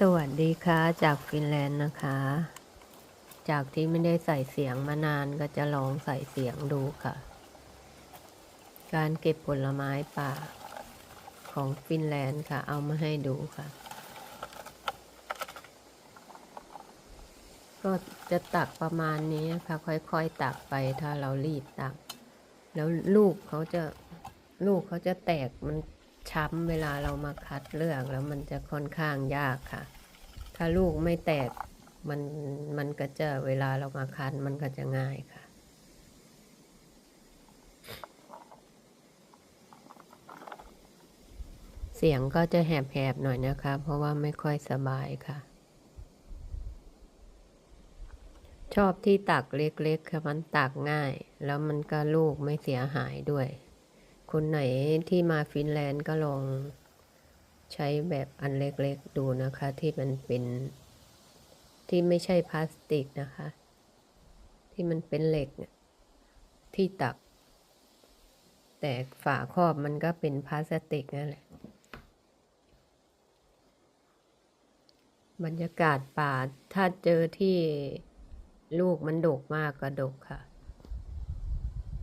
สวัสดีค่ะ จากฟินแลนด์นะคะ จากที่ไม่ได้ใส่เสียงมานานก็จะลองใส่เสียงดูค่ะ การเก็บผลไม้ป่าของฟินแลนด์ค่ะ เอามาให้ดูค่ะ ก็จะตักประมาณนี้ค่ะค่อยๆตักไปถ้าเรารีบตัก แล้วลูกเขาจะลูกเขาจะแตกมัน ช้ำเวลาเรามาคัดเลือกแล้วมันจะค่อนข้างยากค่ะ ถ้าลูกไม่แตกมันมันก็จะเวลาเรามาคัดมันก็จะง่ายค่ะเสียงก็จะแหบๆหน่อยนะคะ เพราะว่าไม่ค่อยสบายค่ะ ชอบที่ตักเล็กๆค่ะมันตักง่าย แล้วมันก็ลูกไม่เสียหายด้วย คนไหนที่มาฟินแลนด์ก็ลองใช้แบบอันเล็กๆดูนะคะ ที่มันเป็นที่ไม่ใช่พลาสติกนะคะ ที่มันเป็นเหล็กที่ตัก แต่ฝาครอบมันก็เป็นพลาสติกนั่นแหละ บรรยากาศป่าถ้าเจอที่ลูกมันดกมากก็ดกค่ะ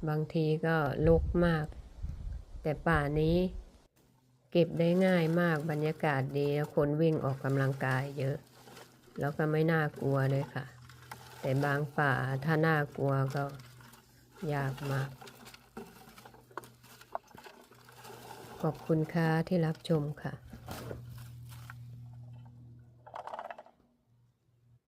บางทีก็ลกมาก แต่ป่านี้ เก็บได้ง่ายมากบรรยากาศดีแล้วคนวิ่งออกกำลังกายเยอะ แล้วก็ไม่น่ากลัวเลยค่ะ แต่บางป่าถ้าน่ากลัวก็ยากมาก ขอบคุณค่ะที่รับชมค่ะ